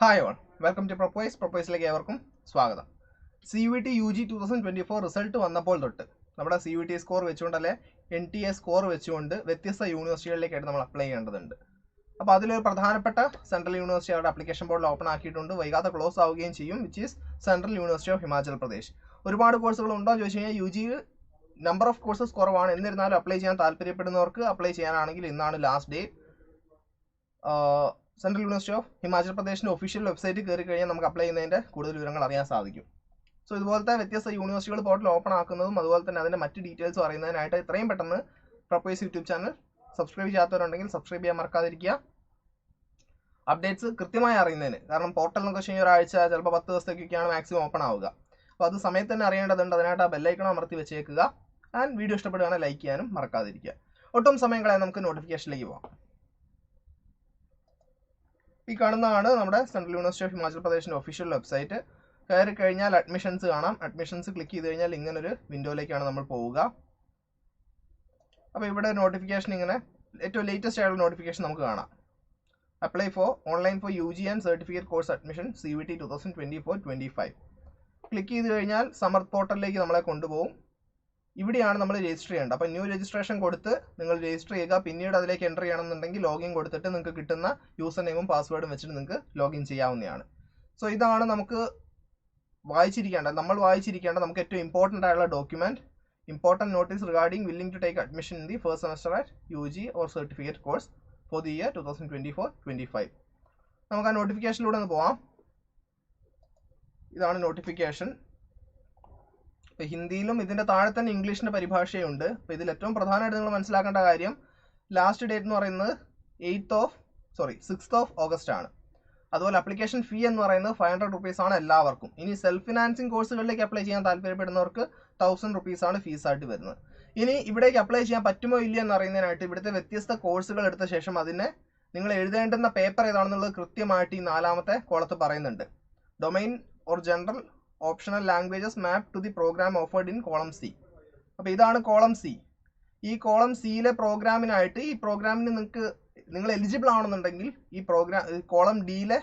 Hi all welcome to പ്രൊപ്പോയ്സ് പ്രൊപ്പോയ്സിലേക്ക് ഏവർക്കും സ്വാഗതം. C V T U G two thousand twenty four result വന്നപ്പോൾ തൊട്ട് നമ്മുടെ സി വി ടി സ്കോർ വെച്ചുകൊണ്ടല്ലേ എൻ ടി എ സ്കോർ വെച്ചുകൊണ്ട് വ്യത്യസ്ത യൂണിവേഴ്സിറ്റികളിലേക്കായിട്ട് നമ്മൾ അപ്ലൈ ചെയ്യേണ്ടതുണ്ട്. അപ്പോൾ അതിലൊരു പ്രധാനപ്പെട്ട സെൻട്രൽ യൂണിവേഴ്സിറ്റി അവരുടെ അപ്ലിക്കേഷൻ ബോർഡിൽ ഓപ്പൺ ആക്കിയിട്ടുണ്ട്. വൈകാതെ ക്ലോസ് ആവുകയും ചെയ്യും which is central university of Himachal Pradesh ഒരുപാട് കോഴ്സുകൾ ഉണ്ടോ എന്ന് ചോദിച്ചു കഴിഞ്ഞാൽ യു നമ്പർ ഓഫ് കോഴ്സസ് കുറവാണ്. എന്നിരുന്നാലും അപ്ലൈ ചെയ്യാൻ താല്പര്യപ്പെടുന്നവർക്ക് അപ്ലൈ ചെയ്യാനാണെങ്കിൽ ഇന്നാണ് last date central university of Himachal പ്രദേശിന്റെ official website കയറി കഴിഞ്ഞാൽ നമുക്ക് അപ്ലൈ ചെയ്യുന്നതിന്റെ കൂടുതൽ വിവരങ്ങൾ അറിയാൻ സാധിക്കും. സോ ഇതുപോലത്തെ വ്യത്യസ്ത യൂണിവേഴ്സിറ്റികൾ പോർട്ടൽ ഓപ്പൺ ആക്കുന്നതും അതുപോലെ തന്നെ അതിന്റെ മറ്റ് ഡീറ്റെയിൽസ് അറിയുന്നതിനായിട്ട് ഇത്രയും പെട്ടെന്ന് പ്രൊപ്പോസ് യൂട്യൂബ് ചാനൽ സബ്സ്ക്രൈബ് ചെയ്യാത്തവരുണ്ടെങ്കിൽ സബ്സ്ക്രൈബ് ചെയ്യാൻ മറക്കാതിരിക്കുക. അപ്ഡേറ്റ്സ് കൃത്യമായി അറിയുന്നതിന് കാരണം പോർട്ടൽ എന്നൊക്കെ വെച്ച് കഴിഞ്ഞാൽ ഒരാഴ്ച ചിലപ്പോൾ പത്ത് ദിവസത്തേക്കൊക്കെയാണ് മാക്സിമം ഓപ്പൺ ആവുക. അപ്പോൾ അത് സമയത്ത് തന്നെ അറിയേണ്ടതുണ്ട് അതിനായിട്ട് ആ ബെല്ലൈക്കണം അമർത്തി വെച്ചേക്കുക. ആൻഡ് വീഡിയോ ഇഷ്ടപ്പെടുകയാണെങ്കിൽ ലൈക്ക് ചെയ്യാനും മറക്കാതിരിക്കുക. ഒട്ടും സമയം കളയാൻ നമുക്ക് നോട്ടിഫിക്കേഷനിലേക്ക് പോകാം. ഈ കാണുന്നതാണ് നമ്മുടെ സെൻട്രൽ യൂണിവേഴ്സിറ്റി ഓഫ് ഹിമാചൽ പ്രദേശിന്റെ ഒഫീഷ്യൽ വെബ്സൈറ്റ് കയറി കഴിഞ്ഞാൽ അഡ്മിഷൻസ് കാണാം. അഡ്മിഷൻസ് ക്ലിക്ക് ചെയ്ത് കഴിഞ്ഞാൽ ഇങ്ങനൊരു വിൻഡോയിലേക്കാണ് നമ്മൾ പോവുക. അപ്പോൾ ഇവിടെ നോട്ടിഫിക്കേഷൻ ഇങ്ങനെ ഏറ്റവും ലേറ്റസ്റ്റ് ആയിട്ടുള്ള നോട്ടിഫിക്കേഷൻ നമുക്ക് കാണാം. Apply for online for U G and certificate course admission C V T two thousand twenty four twenty five click ചെയ്ത് കഴിഞ്ഞാൽ സമർ പോർട്ടലിലേക്ക് നമ്മളെ കൊണ്ടുപോകും ഇവിടെയാണ് നമ്മൾ രജിസ്റ്റർ ചെയ്യേണ്ടത്. അപ്പോൾ ന്യൂ രജിസ്ട്രേഷൻ കൊടുത്ത് നിങ്ങൾ രജിസ്റ്റർ ചെയ്യുക. പിന്നീട് അതിലേക്ക് എന്റർ ചെയ്യണമെന്നുണ്ടെങ്കിൽ ലോഗിൻ കൊടുത്തിട്ട് നിങ്ങൾക്ക് കിട്ടുന്ന യൂസർ നെയിമും പാസ്വേഡും വെച്ചിട്ട് നിങ്ങൾക്ക് ലോഗിൻ ചെയ്യാവുന്നതാണ്. സോ ഇതാണ് നമുക്ക് വായിച്ചിരിക്കേണ്ടത് നമ്മൾ വായിച്ചിരിക്കേണ്ട നമുക്ക് ഏറ്റവും ഇമ്പോർട്ടന്റ് ആയിട്ടുള്ള document important notice regarding willing to take admission in the first semester at U G or certificate course for the year two thousand നമുക്ക് ആ നോട്ടിഫിക്കേഷനിലൂടെ ഒന്ന് പോവാം. ഇതാണ് നോട്ടിഫിക്കേഷൻ ഇപ്പോൾ ഹിന്ദിയിലും ഇതിന്റെ താഴെ തന്നെ ഇംഗ്ലീഷിന്റെ പരിഭാഷയുണ്ട്. അപ്പോൾ ഇതിൽ ഏറ്റവും പ്രധാനമായിട്ട് നിങ്ങൾ മനസ്സിലാക്കേണ്ട കാര്യം ലാസ്റ്റ് ഡേറ്റ് എന്ന് പറയുന്നത് eighth of sorry sixth of August ആണ്. അതുപോലെ അപ്ലിക്കേഷൻ ഫീ എന്ന് പറയുന്നത് ഫൈവ് ഹൺഡ്രഡ് റുപ്പീസ് ആണ് എല്ലാവർക്കും. ഇനി സെൽഫ് ഫിനാൻസിങ് കോഴ്സുകളിലേക്ക് അപ്ലൈ ചെയ്യാൻ താല്പര്യപ്പെടുന്നവർക്ക് തൗസൻഡ് റുപ്പീസ് ആണ് ഫീസായിട്ട് വരുന്നത്. ഇനി ഇവിടേക്ക് അപ്ലൈ ചെയ്യാൻ പറ്റുമോ ഇല്ല എന്ന് അറിയുന്നതിനായിട്ട് ഇവിടുത്തെ വ്യത്യസ്ത കോഴ്സുകൾ എടുത്ത ശേഷം അതിനെ നിങ്ങൾ എഴുതേണ്ടുന്ന പേപ്പർ ഏതാണെന്നുള്ളത് കൃത്യമായിട്ട് ഈ നാലാമത്തെ കോളത്ത് പറയുന്നുണ്ട്. Domain or general optional languages map to the program offered in column C അപ്പോൾ ഇതാണ് കോളം സി ഈ കോളം സിയിലെ പ്രോഗ്രാമിനായിട്ട് ഈ പ്രോഗ്രാമിന് നിങ്ങൾക്ക് നിങ്ങൾ എലിജിബിൾ ആണെന്നുണ്ടെങ്കിൽ ഈ പ്രോഗ്രാം കോളം ഡിയിലെ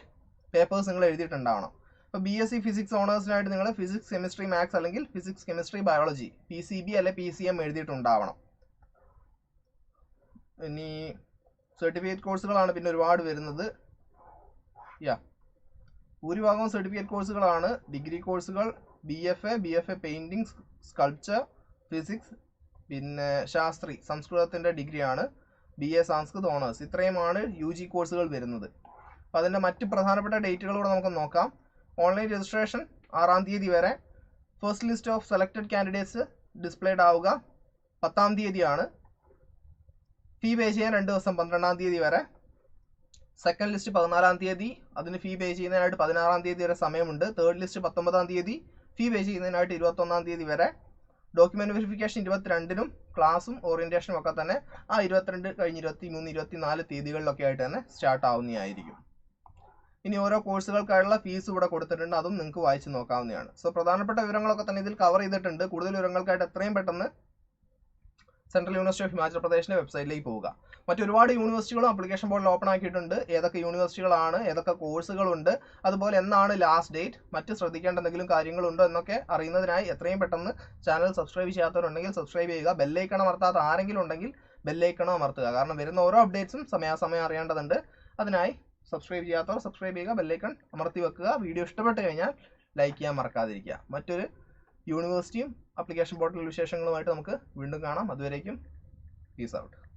പേപ്പേഴ്സ് നിങ്ങൾ എഴുതിയിട്ടുണ്ടാവണം. അപ്പോൾ ബി എസ് സി ഫിസിക്സ് ഓണേഴ്സിനായിട്ട് നിങ്ങൾ ഫിസിക്സ് കെമിസ്ട്രി മാത്സ് അല്ലെങ്കിൽ physics chemistry biology P C B അല്ലെ പി സി എം എഴുതിയിട്ടുണ്ടാവണം. ഇനി സർട്ടിഫിക്കറ്റ് കോഴ്സുകളാണ് പിന്നെ ഒരുപാട് വരുന്നത്. യാ ഭൂരിഭാഗവും സർട്ടിഫിക്കറ്റ് കോഴ്സുകളാണ് ഡിഗ്രി കോഴ്സുകൾ B F A B F A painting sculpture physics പിന്നെ ശാസ്ത്രി സംസ്കൃതത്തിന്റെ ഡിഗ്രിയാണ് ബി എ സംസ്കൃത് ഓണേഴ്സ് ഇത്രയുമാണ് യു ജി കോഴ്സുകൾ വരുന്നത്. അപ്പോൾ അതിന്റെ മറ്റ് പ്രധാനപ്പെട്ട ഡേറ്റുകളൂടെ നമുക്ക് നോക്കാം. ഓൺലൈൻ രജിസ്ട്രേഷൻ ആറാം തീയതി വരെ. First list of selected candidates displayed ആവുക. പത്താം തീയതിയാണ്. ഫീ പേ ചെയ്യാൻ രണ്ട് ദിവസം പന്ത്രണ്ടാം തീയതി വരെ. സെക്കൻഡ് ലിസ്റ്റ് പതിനാലാം തീയതി അതിന് ഫീ പേ ചെയ്യുന്നതിനായിട്ട് പതിനാറാം തീയതി വരെ സമയമുണ്ട്. തേർഡ് ലിസ്റ്റ് പത്തൊമ്പതാം തീയതി ഫീ പേ ചെയ്യുന്നതിനായിട്ട് ഇരുപത്തൊന്നാം തീയതി വരെ. ഡോക്യുമെന്റ് വെരിഫിക്കേഷൻ ഇരുപത്തിരണ്ടിനും ക്ലാസും ഓറിയന്റേഷനും ഒക്കെ തന്നെ ആ ഇരുപത്തിരണ്ട് കഴിഞ്ഞ് ഇരുപത്തി മൂന്ന് ഇരുപത്തി നാല് തീയതികളിലൊക്കെ ആയിട്ട് തന്നെ സ്റ്റാർട്ട് ആവുന്നതായിരിക്കും. ഇനി ഓരോ കോഴ്സുകൾക്കായുള്ള ഫീസ് ഇവിടെ കൊടുത്തിട്ടുണ്ട്. അതും നിങ്ങൾക്ക് വായിച്ച് നോക്കാവുന്നതാണ്. സോ പ്രധാനപ്പെട്ട വിവരങ്ങളൊക്കെ തന്നെ ഇതിൽ കവർ ചെയ്തിട്ടുണ്ട്. കൂടുതൽ വിവരങ്ങൾക്കായിട്ട് എത്രയും പെട്ടെന്ന് സെൻട്രൽ യൂണിവേഴ്സിറ്റി ഓഫ് ഹിമാചൽ പ്രദേശിന്റെ വെബ്സൈറ്റിലേക്ക് പോവുക. മറ്റൊരുപാട് യൂണിവേഴ്സിറ്റികളും അപ്ലിക്കേഷൻ ബോർഡിൽ ഓപ്പൺ ആക്കിയിട്ടുണ്ട്. ഏതൊക്കെ യൂണിവേഴ്സിറ്റികളാണ് ഏതൊക്കെ കോഴ്സുകളുണ്ട് അതുപോലെ എന്നാണ് ലാസ്റ്റ് ഡേറ്റ് മറ്റ് ശ്രദ്ധിക്കേണ്ട എന്തെങ്കിലും കാര്യങ്ങളുണ്ടോ എന്നൊക്കെ അറിയുന്നതിനായി എത്രയും പെട്ടെന്ന് ചാനൽ സബ്സ്ക്രൈബ് ചെയ്യാത്തവരുണ്ടെങ്കിൽ സബ്സ്ക്രൈബ് ചെയ്യുക. ബെല്ലൈക്കണം അമർത്താത്ത ആരെങ്കിലും ഉണ്ടെങ്കിൽ ബെല്ലൈക്കണം അമർത്തുക. കാരണം വരുന്ന ഓരോ അപ്ഡേറ്റ്സും സമയാസമയം അറിയേണ്ടതുണ്ട്. അതിനായി സബ്സ്ക്രൈബ് ചെയ്യാത്തവർ സബ്സ്ക്രൈബ് ചെയ്യുക ബെല്ലൈക്കൺ അമർത്തി വെക്കുക. വീഡിയോ ഇഷ്ടപ്പെട്ട് കഴിഞ്ഞാൽ ലൈക്ക് ചെയ്യാൻ മറക്കാതിരിക്കുക. മറ്റൊരു യൂണിവേഴ്സിറ്റിയും ആപ്ലിക്കേഷൻ പോർട്ടൽ വിശേഷങ്ങളുമായിട്ട് നമുക്ക് വീണ്ടും കാണാം. അതുവരേക്കും പീസ് ഔട്ട്